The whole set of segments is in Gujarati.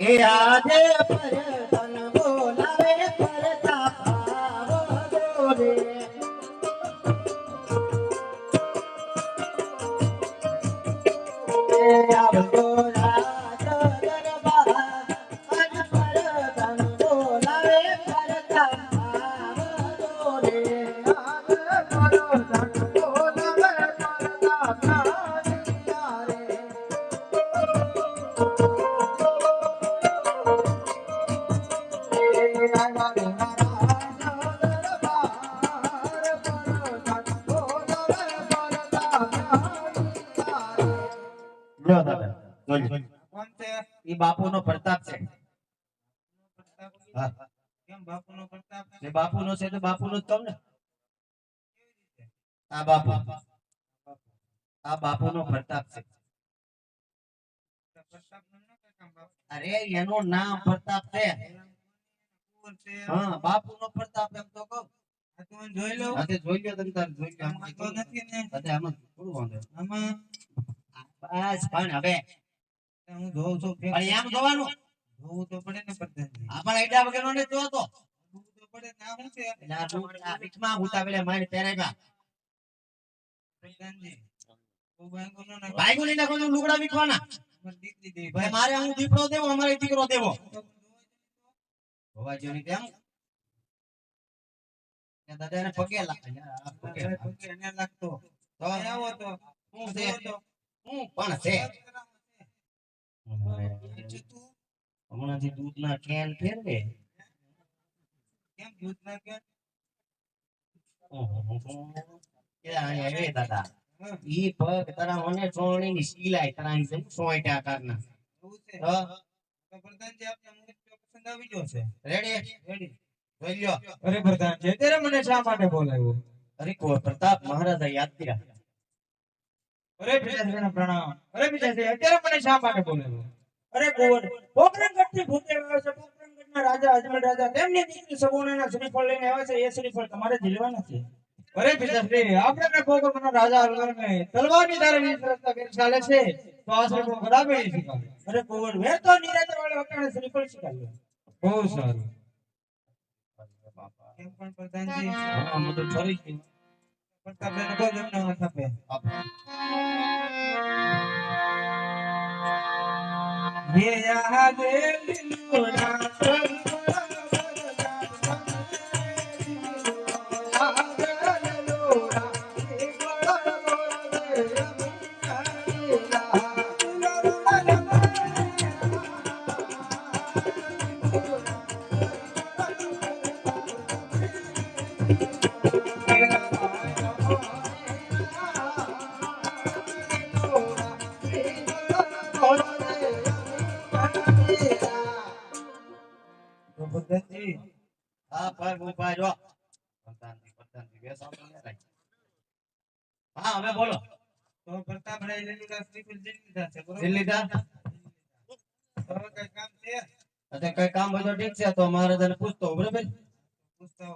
એ આજે પરતન કોણ છે ઈ બાપુનો પ્રતાપ છે પ્રતાપ? હા. કેમ બાપુનો પ્રતાપ જે બાપુનો છે તો બાપુનો જ કહું ને આ બાપુ આ બાપુનો પ્રતાપ છે પ્રતાપનું ન કઈ કામ બાપુ. અરે એનું નામ પ્રતાપ છે કુંવર છે. હા બાપુનો પ્રતાપ એમ તો કહું આ તો હું જોઈ લઉં. આજે જોઈ લ્યો તમે તાર જોઈ લ્યો આમાં તો નથી ને. અરે આમાં થોડું વાંધો આમાં બસ પણ હવે હું જોઉં છું પણ એમ જોવાનું જોવું તો પડે ને પ્રધાનજી. આપણ આઈડા વગરનો ને જોતો તો પડે ને આ છે? આ બૂટ આ પીઠમાં મારી પહેરાવ્યા પ્રધાનજી. બહુ ભાંગો નાખો. ભાઈ ગુલી નાખો તો લુગડા વીખવાના અમારી દીકરી મારે હું દેવો અમારે દીકરો દેવો હોવા જો ની તેમ કે દાદા એને પગે લાગે પગે ભાઈ લાગે. પગે એને લાગતો. તો આવો તો. હું છે હું પણ છે બીજું દૂધ ના કેન ફેરવે. કેમ દૂધ ના કેન કે દાદા ઈ પગ તારા મને સોણીની સિલાઈ તારા અહીં જેમ સોંટ્યા કારના એવું છે. તો તો પ્રધાનજી આપને મૂર્તિઓ પસંદ આવી ગયો છે. Ready ready. જોઈ લ્યો. અરે પ્રધાનજી અત્યારે મને શા માટે બોલાવ્યો? અરે કો પ્રતાપ મહારાજા યાદ કર્યા. અરે પિતાશ્રીને પ્રણામ અરે પિતાશ્રી અત્યારે મને શા માટે બોલાવ્યો અરે કુંવર પોકરણગઢથી ભૂતે આવ્યો છે પોકરણગઢના રાજા અજમેર રાજા તેમની દીકરી સગુણાના શ્રીફળ લઈને આવ્યા છે એ શ્રીફળ તમારે ઝીલવાના છે અરે પિતાશ્રી આપણે પોકરણના રાજા હલવાને તલવારની ધારે વીસ રસ્તા ફેર ચાલે છે તો આ શ્રીફળ કદાપી નહીં શીખાવે અરે કુંવર વેર તો નિરાતે વાળે વટાણે શ્રીફળ શીખાવ્યો બહુ સારું કેમ પણ પ્રધાનજી હા બધું Magkape na po, alam na magkape. Apo. ये यहाँ देख बिनु ना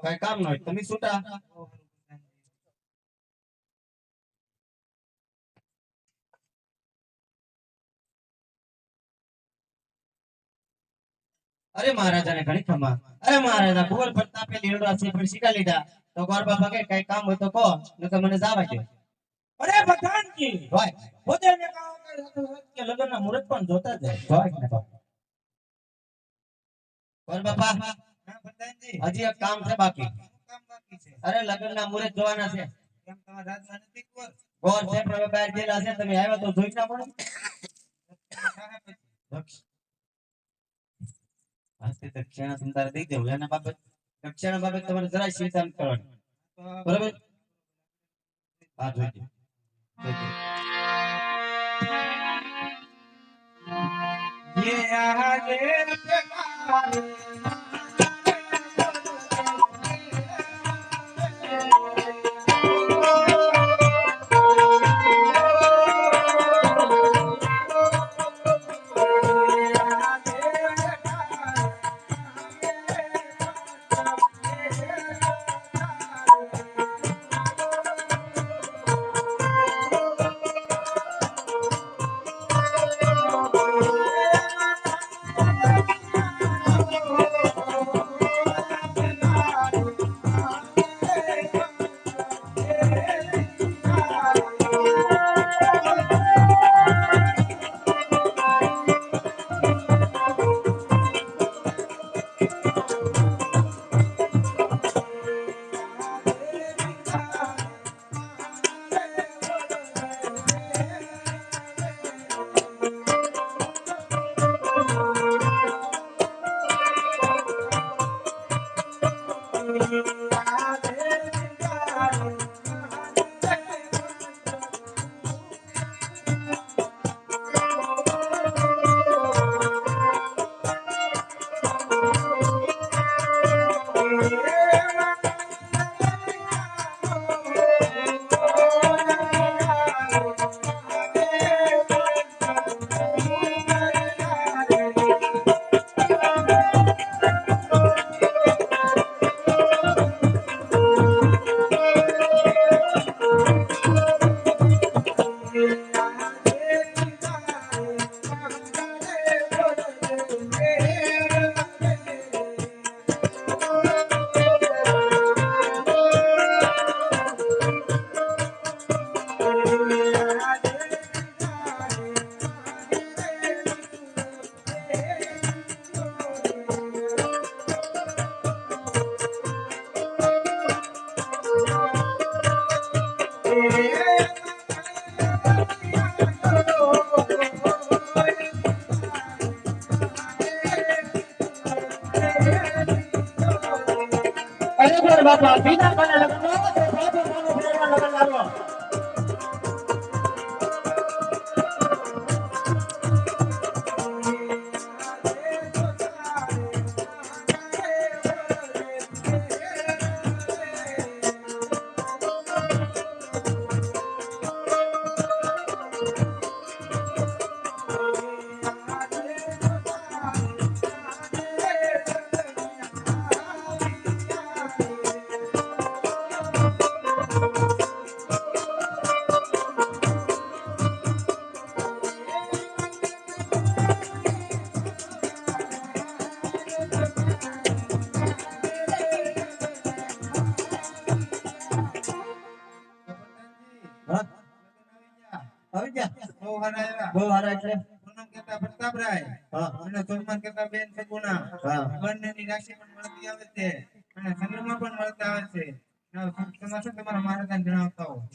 કઈ કામ છે? છે ન. અરે મહારાજાને ઘણી ખમા અરે મહારાજા કુંવર પ્રતાપે લીલડા શ્રીફળ શીખા લીધા. તો ગોર બાપા કે કઈ કામ હોય તો કહો, નકર મને જવા દે અરે પઠાણજી ભાઈ. પોતે મેં કહો કે કે લગ્નના મુહૂર્ત પણ જોતા જાય ભાઈ ને બાપા. ગોર બાપા હજી એક કામ છે બાકી. શું કામ બાકી છે. અરે લગ્નના મુહૂર્ત જોવાના છે? ગોર છે હવે બહાર ગયેલા છે. તમે આવ્યા તો જોઈ ના પડે. દક્ષિણા સંતાર દઈ દેવું. એના બાબત દક્ષિણા બાબત તમારે જરાય ચિંતા કરવાની. બરાબર? હા Thank you. Yeah, I did. બહુ સારા એટલે? પૂનમ પ્રતાપરાય. અને બેન સગુણા બંનેની રાશિ પણ મળતી આવે છે. અને ચંદ્રમા પણ મળતા આવે છે. તમારે જણાવતા હો.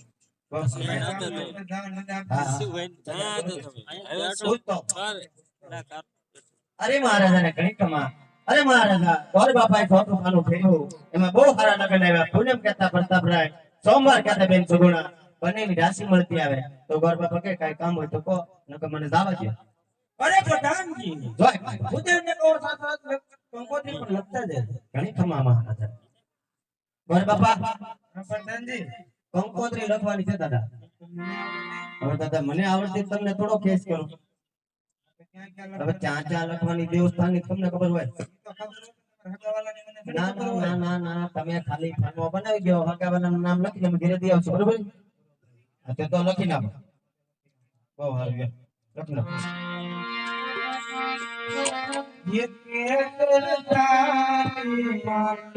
અરે, મહારાજા ને મહારાજાને અરે મહારાજા ગોર બાપાએ ખોટું ખાનું ફેર્યું એમાં બહુ સારા લગ્ન આવ્યા. પૂનમ કહેતા પ્રતાપરાય. સોમવાર કહેતા બેન સુગુણા. બંનેની રાશિ મળતી આવે તો ગોર બાપા કે કાંઈ કામ હોય તો કહો નકર મને જાવા દે અરે પ્રધાનજી જોય ભૂદેવને કહો સાત સાત કંકોત્રી પણ લખતા જાય ઘણી ખમા મહારાજા ગોર બાપા હા, પ્રધાનજી કંકોત્રી લખવાની છે દાદા હવે દાદા મને આવડતી તમને થોડો કેસ કરું ક્યાં ક્યાં હવે ત્યાં ત્યાં લખવાની દેવસ્થાનની તમને ખબર હોય તો ખબર હોય તો તમારા હગાવાલાની મને થોડી ના ખબર ના હોય. ના ના ના તમે ખાલી ફાર્મો બનાવી દો હકાવાના નામ લખી તમે ઘરે દઈ આવશો બરોબર હા તે તો લખી નાખો બહુ સારું લ્યો. લખી નાખો ये केसर जानी मात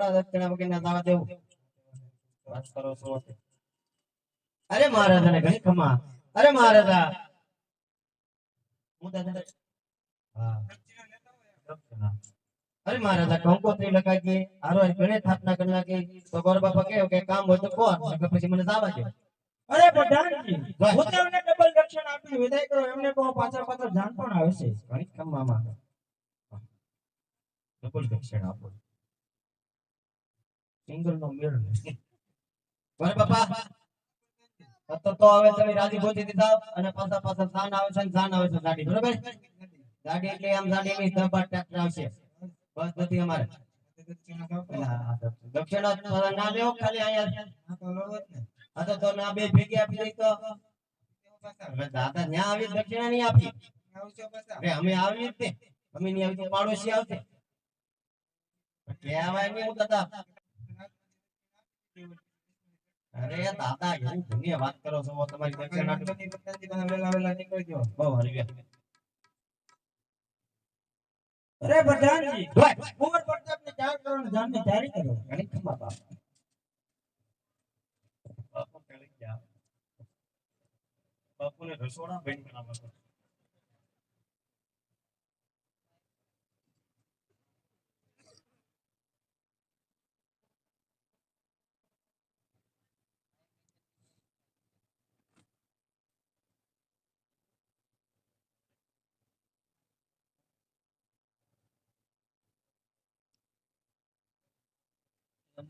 થોડા દક્ષિણા વગર ના દાવા દેવું. વાત કરો છો. તે. અરે મહારાજાને ઘણી ખમા. અરે મહારાજા. હું દાદા હા. દક્ષિણા. અરે મહારાજા કંકોત્રી લગાવી હારો ઘણે સ્થાપના કરી નાખી તો ગોર બાપા કહે કે કામ હોય તો કોણ પછી મને દાવા દે. અરે પ્રધાનજી હું તમને ડબલ દક્ષિણ આપી વિદાય કરો. એમને કહો પાછળ પાછળ પણ આવે છે. ઘણી ખમામાં ડબલ દક્ષિણ આપો. સિંગલ નો મેળ નથી બાપા. તો તો હવે તમે રાજી ભોજી દીધા અને પાછા પાછા સાન આવે છે સાન આવે છે ગાડી, બરોબર? ગાડી એટલે આમ ગાડી ની ધબાટ ટ્રેક્ટર આવશે. બસ નથી અમારે. દક્ષિણા ના લેવો ખાલી અહીંયા. તો ને. બે ભેગી આપી દઈ તો. દાદા ન્યા આવી દક્ષિણા નહીં આપી. અમે આવી જ અમે નહીં આવી તો પાડોશી આવશે. કહેવાય નહીં હું દાદા. અરે દાદા એવું ઘણી વાત કરો છો તમારી દક્ષિણા તો ગણપતિ પ્રધાનજી તમે વહેલા વહેલા નીકળજો બહુ હરી ગયા. અરે પ્રધાનજી જોય. કુંવર પ્રતાપને ચાર કરોડ જાનની જારી કરો ઘણી ખમા બાપ. બાપુ ચડી ગયા. બાપુને રસોડા બેન બનાવવા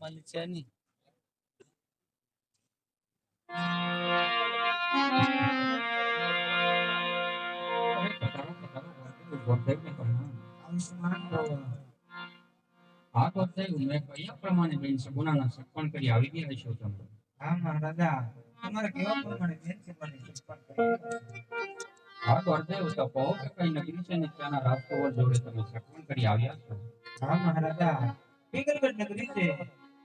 પડે. તમારી છે નહીં આયુષ્યમાન ભવ. હા તો થયું મેં કયા પ્રમાણે બેન સગુણાના સગપણ કરી આવી ગયા છો તમે હા મહારાજા તમારે કેવા પ્રમાણે બેન છે મને સત્સંગ કર્યો. હા તો અર્ધેવ તો કહો કે કઈ નગરી છે ને ત્યાંના રાજકુંવર જોડે તમે સગપણ કરી આવ્યા છો હા મહારાજા પિંગલગઢ નગરી છે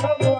Come on.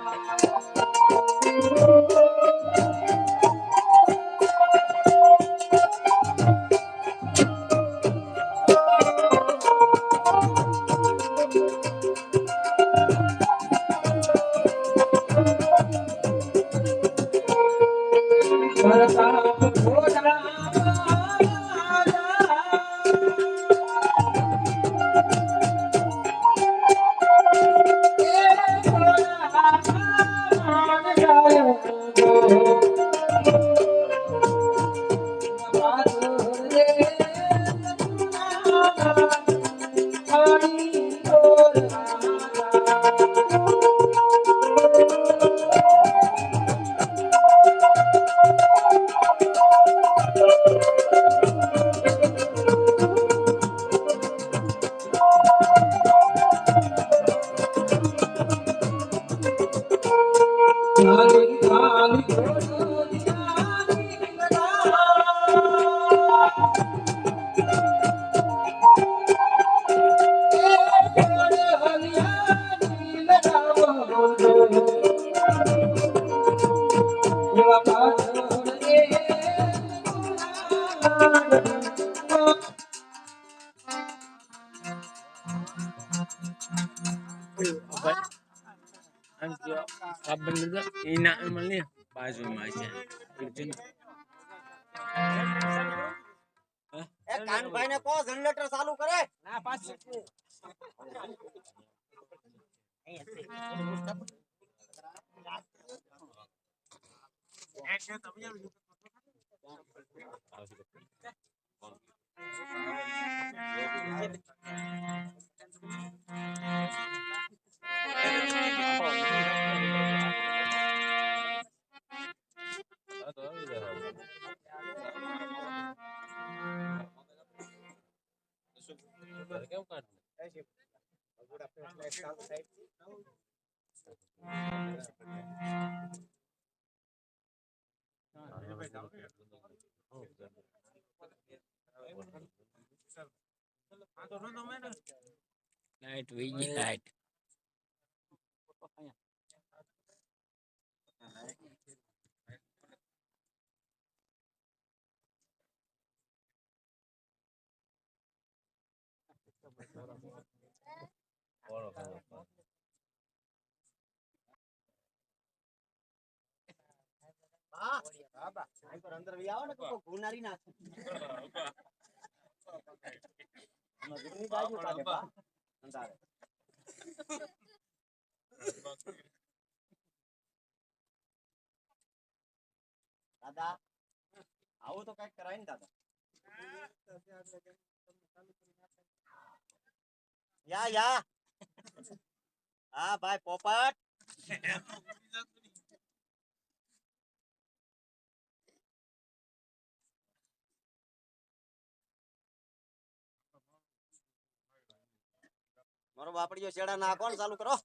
એ કાનભાઈ ને કહો જનરેટર ચાલુ કરે લાઈટ વહી ગઈ લાઈટ અંદર વી આવો ને તો કોઈ ગુનારી ના મજૂરી બાજુ કાઢે બા અંધારે દાદા આવું તો કઈક કરાય ને દાદા યા યા હા ભાઈ પોપટ મારો બાપડીયો શેડા ના કોણ ચાલુ કરો?